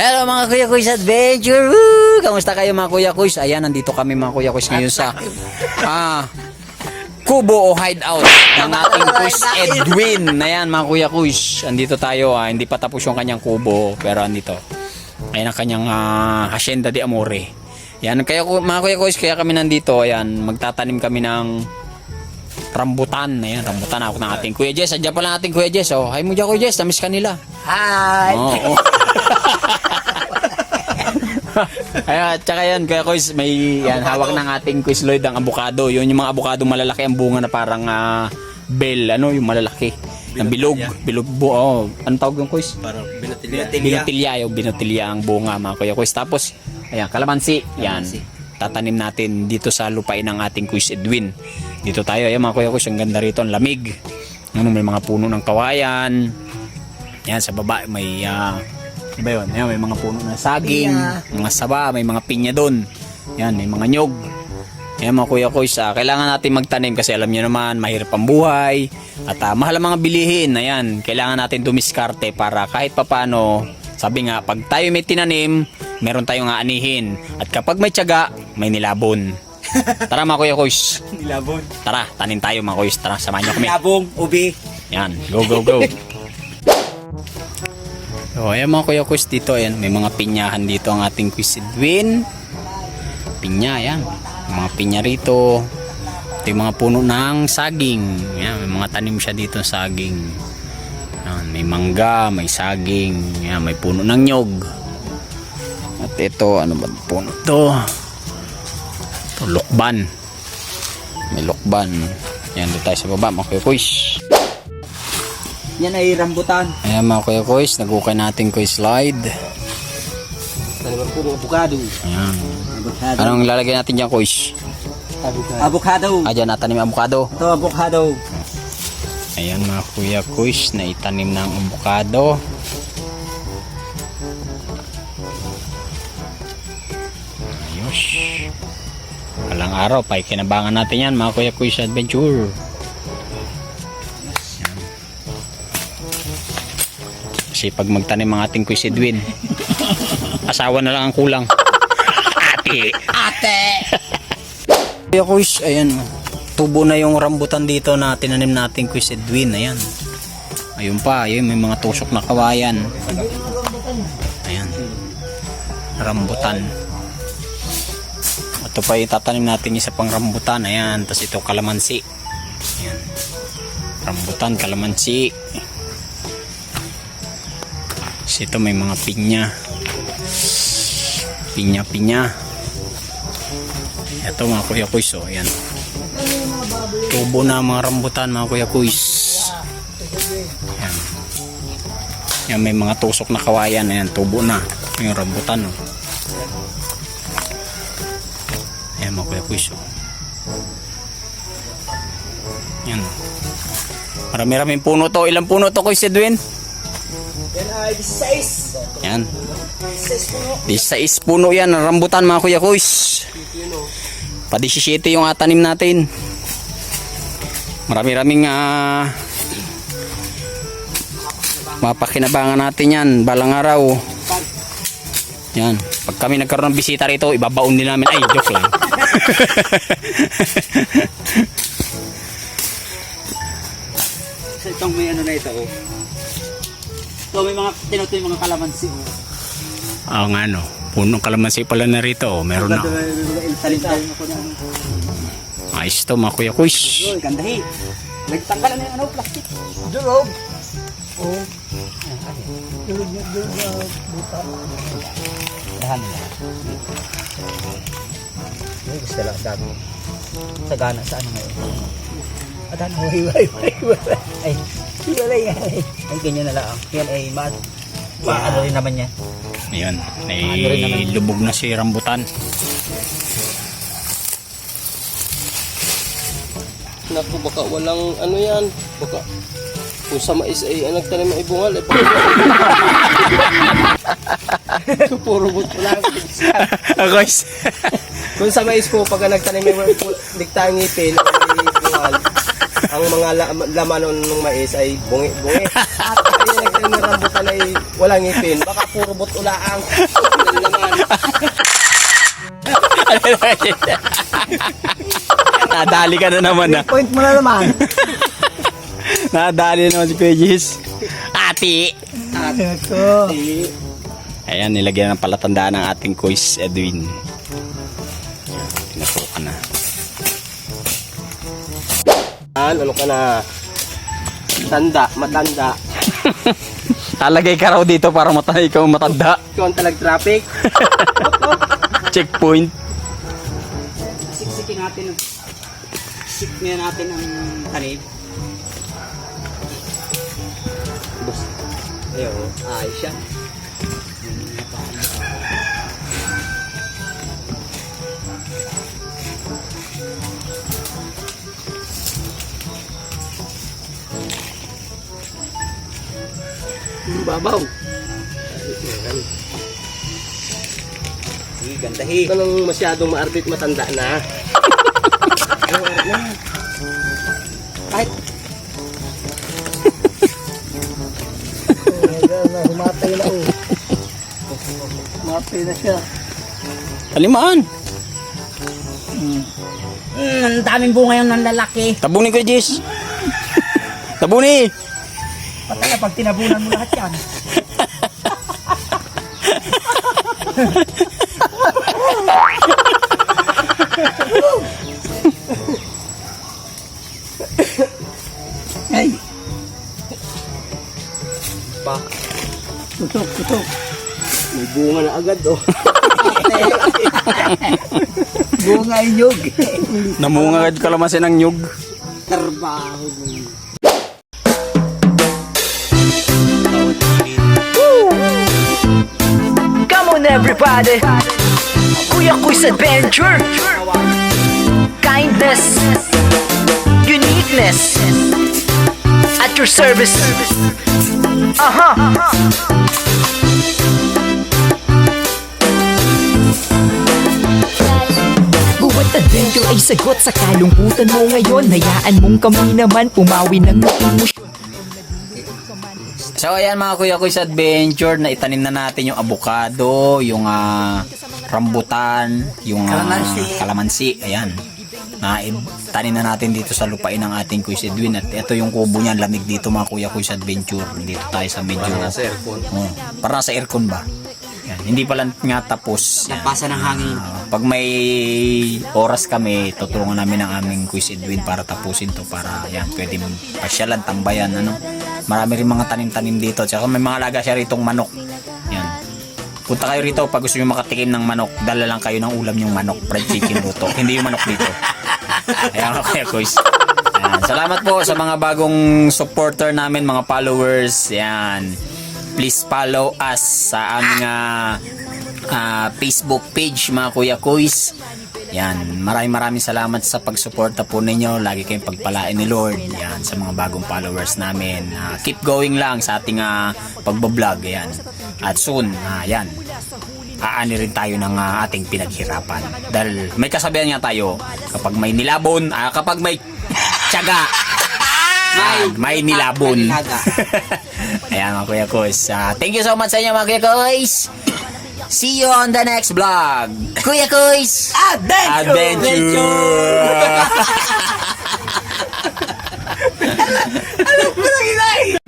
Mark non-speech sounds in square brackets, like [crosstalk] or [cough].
Hello mga Kuya Kuys Adventure! Woo! Kamusta kayo mga Kuya Kuys? Ayan, nandito kami mga Kuya Kuys ngayon sa ah, kubo o hideout ng ating Kuys Edwin. Ayan mga Kuya Kuys, andito tayo. Ah, hindi pa tapos yung kanyang kubo, pero andito. Ayan ang kanyang ah, Hacienda de Amore. Yan, kaya mga Kuya Kuys, kaya kami nandito. Ayan, magtatanim kami ng rambutan. Ayan, rambutan ako ng ating Kuya Jess. Andiyan pala ating Kuya Jess. Oh, hi mo dyan Kuya Jess, namiss ka nila. Hi! Oo. [laughs] Kaya, tsaka yan, kaya Kuis, may yan, hawak ng ating Kuis Lloyd ang abukado. Yun yung mga abukado malalaki ang bunga na parang ah, bell, ano, yung malalaki. Ng bilog, bilog bu, oh, ano tawag yung Kuis? Parang binatilya. Binotilya, yung binotilya ang bunga mga kuya Kuis. Tapos, ayan, kalamansi, yan. Tatanim natin dito sa lupain ng ating Kuis Edwin. Dito tayo, ayan mga kuya Kuis, ang ganda rito, ang lamig. Ano, may mga puno ng kawayan. Yan, sa baba may ano ba yun? Yan, may mga puno ng saging, mga saba, may mga pinya doon. Yan, may mga nyog. Yan mga kuya kuys, ah, kailangan natin magtanim kasi alam niyo naman, mahirap ang buhay. At ah, mahal ang mga bilihin. Ayan, kailangan natin dumiskarte para kahit papano, sabi nga, pag tayo may tinanim, meron tayong aanihin. At kapag may tiyaga, may nilabon. [laughs] Tara mga kuya kuys. Nilabon. Tara, tanim tayo mga kuys. Tara, samahan niyo kami. Nilabong, ubi. Yan, go, go, go. [laughs] So, ayan mga kuya quiz dito, ayan, may mga pinyahan dito ang ating quiz Edwin. Pinya, ayan. Mga pinya rito. Ito mga puno ng saging. Ayan, may mga tanim siya dito ng saging. Ayan, may mangga, may saging, ayan, may puno ng nyog. At ito, ano ba puno to? Ito, lokban. May lokban. Yan, doon tayo sa baba, mga kuya quiz. Yan ay rambutan. Ayan mga kuya kuys, nagukay natin kuy slide. Taliban po ng abukado. Ayan. Abukado. Anong lalagay natin dyan kuys? Abukado. Ah, dyan natanim ang avocado. Ito abukado. Ayan mga kuya kuys, na itanim ng avocado. Ayos. Alang araw, pa kinabangan natin yan mga kuya kuys adventure. Kasi pag magtanim ang ating kuys Edwin, asawa na lang ang kulang. Ate! Ate! Kuya Kuis, ayan. Tubo na yung rambutan dito na tinanim natin Kuis Edwin. Ayan. Ayun pa, ayun, may mga tusok na kawayan. Ayan. Rambutan. Ito pa itatanim natin isa pang rambutan. Ayan. Tapos ito kalamansi. Ayan. Rambutan, kalamansi. Tapos ito may mga pinya. Pinya-pinya. Ito mga kuya kuys, oh, ayan. Tubo na mga rambutan mga kuya kuys. Ayan. Ayan, may mga tusok na kawayan, ayan, tubo na yung rambutan, oh. Ayan mga kuya kuys, oh. Ayan, oh. Marami-raming puno to. Ilang puno to, Kuya Edwin? Yan ay 16. Yan. 16 puno. Yan, ng rambutan mga kuya kuys. Pa 17 yung atanim natin. Marami-raming ah mapakinabangan natin yan balang araw. Yan. Pag kami nagkaroon ng bisita rito, ibabaon din namin. Ay, joke lang. Sa itong may ano na ito. Oh. Ito may mga tinuto yung mga kalamansi. Oh. Oo nga no. Punong kalamansi pala na rito. oh. Meron na. Na ano. Ayos to mga kuya kuys. Uy, gandahi. Nagtanggalan na yung ano, plastic. Durog. Oh. Durog na durog na buta. Dahan nila. Ay, gusto lang dami. Sagana sa ano ngayon. Adan, way, way, way. Ay, hiwalay nga. Ay, ganyan na lang. Yan ay ma... Ma, ano rin naman yan. Naman. Ay, lubog na si rambutan. Naku, baka walang ano yan. Baka kung sa mais ay ang nagtanim ng ibungal eh. Baka [laughs] puro buto lang. Guys. kung sa mais po, pag nagtanim ng digtang ngipin ay ang mga la- laman ng mais ay bungi-bungi. [laughs] At yung nagtanim ng rambutan ay walang ngipin. Baka puro butulaang. Ang laman. [laughs] Nadali ka na naman ah. Point mo na naman. [laughs] Nadali na naman si Pegis. Ati! Ito. Ayan, nilagyan ng palatandaan ng ating quiz Edwin. An, ano ka na? Tanda, matanda. Talagay [laughs] ka raw dito para matay ikaw matanda. Ikaw ang talag traffic. [laughs] Checkpoint. Siksikin natin. Sik na natin ang tanim. Bus. Ayun. Ayos siya. Babaw. Hi, ganda hi. Ito nang masyadong maarbit matanda na. Kahit. Humatay na oh. Humatay na siya. Talimaan. Mm, ang daming bunga yung ng lalaki. Tabunin ko, Jis. Tabunin. Na pag tinabunan mo lahat yan. Ay, Pa, tutok, tutok. may bunga na agad oh. Bunga inyog. Namungagad kalamansin ng nyug. Trabaho. Come on everybody. Kuya Kuya's Adventure. Kindness. Uniqueness. At your service. Aha Buwat adventure ay sagot sa kalungkutan mo ngayon. Hayaan mong kami naman. Pumawi ng emosyon So ayan mga kuya kuya sa adventure na itanim na natin yung avocado, yung ah, rambutan, yung ah, Kalamansi. kalamansi. Ayan. Na tanim na natin dito sa lupain ng ating Kuya Edwin at ito yung kubo niya lamig dito mga kuya kuya sa adventure. Dito tayo sa medyo Nasa aircon. Oh, para nasa aircon ba? Yan. Hindi pa lang nga tapos. Yan. Napasa ng hangin. Ah, pag may oras kami, tutulungan namin ang aming Quiz Edwin para tapusin to para yan, pwede pasyalan, tambayan, ano. Marami rin mga tanim-tanim dito. Tsaka may mga laga siya ritong manok. Yan. Punta kayo rito pag gusto nyo makatikim ng manok. Dala lang kayo ng ulam yung manok. Fried chicken [laughs] luto. Hindi yung manok dito. Ayan ako kaya Quiz. Ayan. Salamat po sa mga bagong supporter namin, mga followers. Yan. Please follow us sa aming ah, ah, Facebook page mga Kuya Kuys. Yan, maraming maraming salamat sa pagsuporta po ninyo. Lagi kayong pagpalain ni Lord. Yan, sa mga bagong followers namin. Ah, keep going lang sa ating uh, pagbablog. Yan. At soon, ah, yan, aani rin tayo ng ah, ating pinaghirapan. Dahil may kasabihan nga tayo, kapag may nilabon, ah, kapag may tiyaga, [laughs] may, may nilabon. [laughs] Ayan mga Kuya Kuys. Ah, thank you so much sa inyo mga Kuya Kuys. See you on the next vlog. Kuya Kuys. Adventure! Adventure. Ano pa nang ilay?